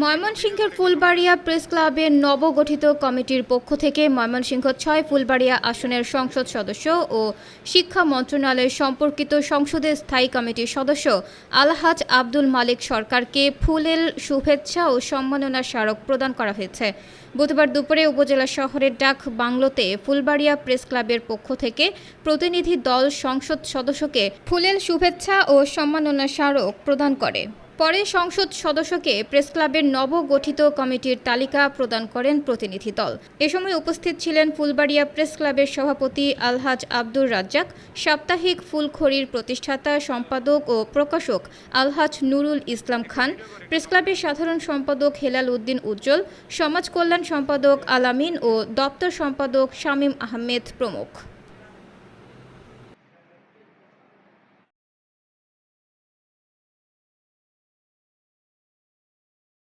ময়মনসিংহের ফুলবাড়িয়া প্রেস ক্লাবের নবগঠিত কমিটির পক্ষ থেকে ময়মনসিংহ ছয় ফুলবাড়িয়া আসনের সংসদ সদস্য ও শিক্ষা মন্ত্রণালয় সম্পর্কিত সংসদের স্থায়ী কমিটির সদস্য আলহাজ আব্দুল মালিক সরকারকে ফুলেল শুভেচ্ছা ও সম্মাননা স্মারক প্রদান করা হয়েছে। বুধবার দুপুরে উপজেলা শহরের ডাক বাংলোতে ফুলবাড়িয়া প্রেস ক্লাবের পক্ষ থেকে প্রতিনিধি দল সংসদ সদস্যকে ফুলেল শুভেচ্ছা ও সম্মাননা স্মারক প্রদান করে। পরে সংসদ সদস্যকে প্রেস ক্লাবের নবগঠিত কমিটির তালিকা প্রদান করেন প্রতিনিধি দল। এ সময় উপস্থিত ছিলেন ফুলবাড়িয়া প্রেস ক্লাবের সভাপতি আলহাজ আব্দুর রাজ্জাক, সাপ্তাহিক ফুলখড়ির প্রতিষ্ঠাতা সম্পাদক ও প্রকাশক আলহাজ নুরুল ইসলাম খান, প্রেস ক্লাবের সাধারণ সম্পাদক হেলাল উদ্দিন উজ্জ্বল, সমাজ কল্যাণ সম্পাদক আলামিন ও দপ্তর সম্পাদক শামীম আহমেদ প্রমুখ।